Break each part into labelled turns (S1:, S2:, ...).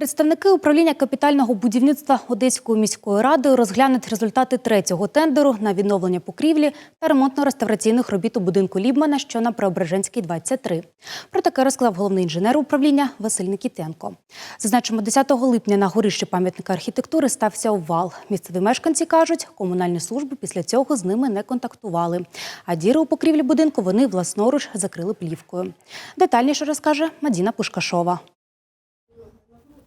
S1: Представники управління капітального будівництва Одеської міської ради розглянуть результати третього тендеру на відновлення покрівлі та ремонтно-реставраційних робіт у будинку Лібмана, що на Преображенській 23. Про таке розказав головний інженер управління Василь Нікітенко. Зазначимо, 10 липня на горищі пам'ятника архітектури стався обвал. Місцеві мешканці кажуть, комунальні служби після цього з ними не контактували. А діри у покрівлі будинку вони власноруч закрили плівкою. Детальніше розкаже Мадіна Пушкашова.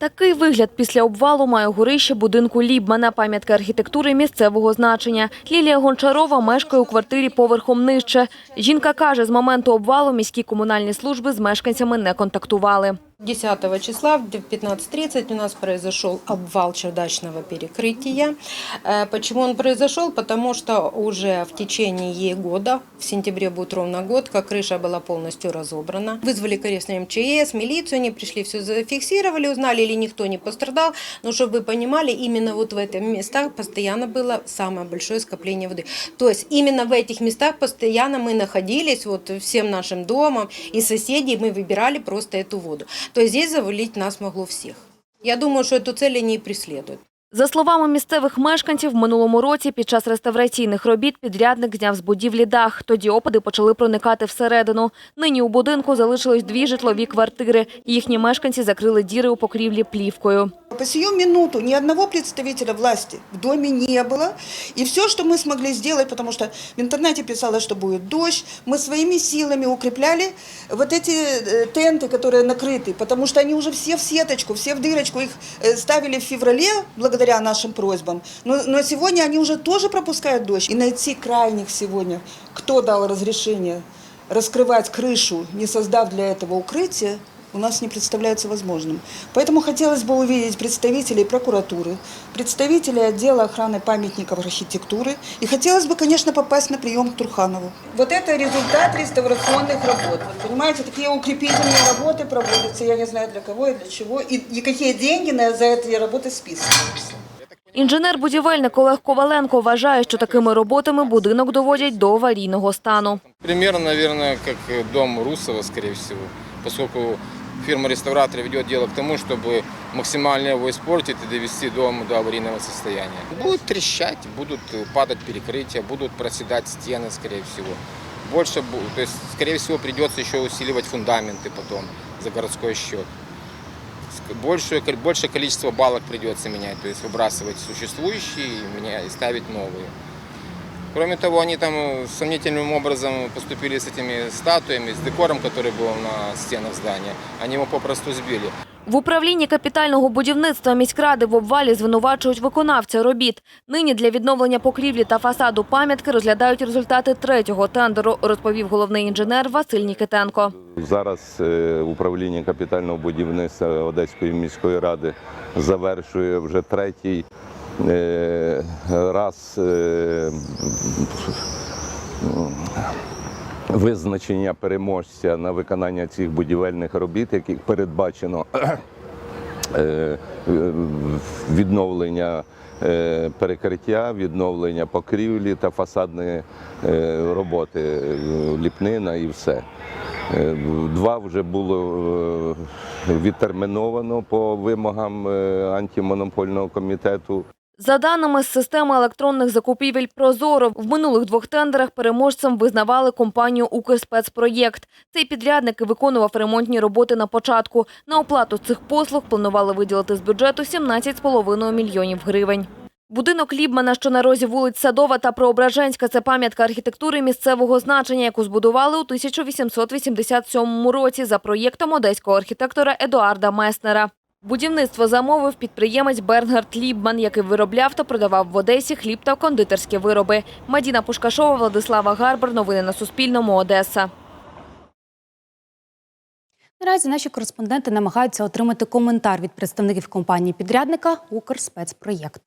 S2: Такий вигляд після обвалу має горище будинку Лібмана, пам'ятка архітектури місцевого значення. Лілія Гончарова мешкає у квартирі поверхом нижче. Жінка каже, з моменту обвалу міські комунальні служби з мешканцями не контактували.
S3: 10 числа в 15.30 у нас произошел обвал чердачного перекрытия. Э, Почему он произошел? Потому что уже в течение года, в сентябре будет ровно год, как крыша была полностью разобрана. Вызвали, конечно, МЧС, милицию, они пришли, все зафиксировали, узнали, или никто не пострадал. Но чтобы вы понимали, именно вот в этих местах постоянно было самое большое скопление воды. То есть именно в этих местах постоянно мы находились, вот всем нашим домом и соседей мы выбирали просто эту воду. То здесь завалить нас могло всех. Я думаю, что эту цель они и преследуют.
S2: За словами місцевих мешканців, в минулому році під час реставраційних робіт підрядник зняв з будівлі дах. Тоді опади почали проникати всередину. Нині у будинку залишилось дві житлові квартири. Їхні мешканці закрили діри у покрівлі плівкою.
S4: По сию минуту ни одного представителя власти в доме не было. И все, что мы смогли сделать, потому что в интернете писалось, что будет дождь, мы своими силами укрепляли вот эти э, тенты, которые накрыты, потому что они уже все в сеточку, все в дырочку. Их э, ставили в феврале благодаря нашим просьбам. Но, но сегодня они уже тоже пропускают дождь. И найти крайних сегодня, кто дал разрешение раскрывать крышу, не создав для этого укрытия, у нас не представляется возможным. Поэтому хотелось бы увидеть представителей прокуратуры, представителей отдела охраны памятников архитектуры. И хотелось бы, конечно, попасть на прием к Турханову. Вот это результат реставрационных работ. Вот, понимаете, такие укрепительные работы проводятся, я не знаю для кого и для чего, и, и какие деньги на, за эти работы списываются.
S2: Інженер-будівельник Олег Коваленко вважає, що такими роботами будинок доводять до аварійного стану.
S5: Примерно, наверное, как э, дом Русова, скорее всего, поскольку фирма-реставратор ведет дело к тому, чтобы максимально его испортить и довести дом до аварийного состояния. Будут трещать, будут э, падать перекрытия, будут проседать стены, скорее всего. Больше, бу- то есть, скорее всего, придется еще усиливать фундаменты потом за городской счет. Ск- Большее, ко- большее количество балок придется менять, то есть выбрасывать существующие и менять- и ставить новые. Кроме того, они там э, сомнительным образом поступили с этими статуями, с декором, который был на стенах здания. Они его попросту сбили.
S2: В управлінні капітального будівництва міськради в обвалі звинувачують виконавця робіт. Нині для відновлення покрівлі та фасаду пам'ятки розглядають результати третього тендеру, розповів головний інженер Василь Нікітенко.
S6: Зараз е, управління капітального будівництва Одеської міської ради завершує вже третій е, раз е, визначення переможця на виконання цих будівельних робіт, яких передбачено е, відновлення е, перекриття, відновлення покрівлі та фасадної е, роботи, е, ліпнина і все. Е, Два вже було е, відтерміновано по вимогам е, антимонопольного комітету.
S2: За даними з системи електронних закупівель «Прозоро», в минулих двох тендерах переможцем визнавали компанію «Укрспецпроєкт». Цей підрядник і виконував ремонтні роботи на початку. На оплату цих послуг планували виділити з бюджету 17,5 мільйонів гривень. Будинок Лібмана, що на розі вулиць Садова та Преображенська, це пам'ятка архітектури місцевого значення, яку збудували у 1887 році за проєктом одеського архітектора Едуарда Меснера. Будівництво замовив підприємець Бернгард Лібман, який виробляв та продавав в Одесі хліб та кондитерські вироби. Мадіна Пушкашова, Владислава Гарбер. Новини на Суспільному. Одеса.
S1: Наразі наші кореспонденти намагаються отримати коментар від представників компанії підрядника Укрспецпроєкт.